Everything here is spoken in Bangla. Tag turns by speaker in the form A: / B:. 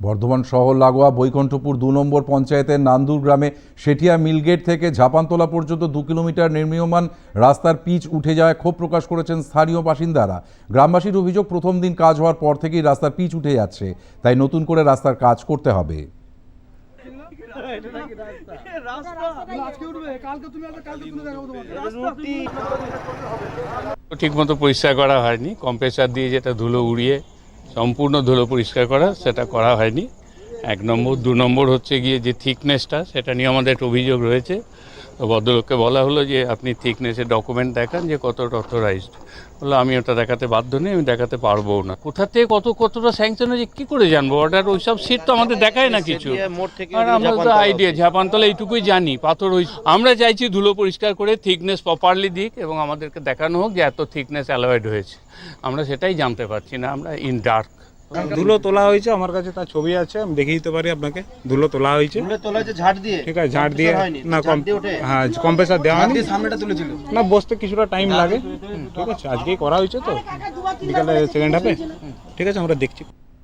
A: বর্ধমান শহর লাগোয়া বৈকুণ্ঠপুর দু নম্বর পঞ্চায়েতের নান্দুর গ্রামে সেটিয়া মিলগেট থেকে ঝাপানতলা পর্যন্ত দু কিলোমিটার নির্মীয়মান রাস্তার পিচ উঠে যাওয়ায় ক্ষোভ প্রকাশ করেছেন স্থানীয় বাসিন্দারা। গ্রামবাসীর অভিযোগ, প্রথম দিন কাজ হওয়ার পর থেকেই রাস্তার পিচ উঠে যাচ্ছে, তাই নতুন করে রাস্তার কাজ করতে হবে।
B: তোমাকে
C: ঠিকমতো পরিষ্কার করা হয়নি, কম্প্রেসার দিয়ে যেটা ধুলো উড়িয়ে সম্পূর্ণ ধুলো পরিষ্কার করা, সেটা করা হয়নি। এক নম্বর। দু নম্বর হচ্ছে গিয়ে যে থিকনেসটা সেটা নিয়ে আমাদের একটা অভিযোগ রয়েছে। ভদ্রলোককে বলা হলো যে আপনি থিকনেসের ডকুমেন্ট দেখান যে কতটা অথরাইজড বলল আমি ওটা দেখাতে বাধ্য নেই আমি দেখাতে পারব না। কোথা থেকে কত কতটা স্যাংশন হয়েছে কী করে জানব? অর্ডার ওইসব সিট তো আমাদের দেখায় না কিছু। আর আমরা তো আইডিয়া ঝাপানতলা এইটুকুই জানি। পাথর ওই আমরা চাইছি ধুলো পরিষ্কার করে থিকনেস প্রপারলি দিক এবং আমাদেরকে দেখানো হোক যে এত থিকনেস অ্যালয়েড হয়েছে। আমরা সেটাই জানতে পারছি না আমরা ইন ডার্ক
D: ধুলো তোলা হয়েছে আমার কাছে তার ছবি আছে আমি দেখিয়ে দিতে পারি আপনাকে। ধুলো তোলা হয়েছে।
E: তুলে তোলা হয়েছে ঝাড় দিয়ে।
D: ঠিক আছে ঝাড় দিয়ে। না কম হ্যাঁ কম্প্রেসার দেওয়া হয়নি।
B: সামনেটা তুলেছিল।
D: না বসতে কিছুটা টাইম লাগে। ঠিক আছে আজকেই করা হয়েছে তো। বিকালে সেকেন্ড হাফে ঠিক আছে আমরা দেখছি।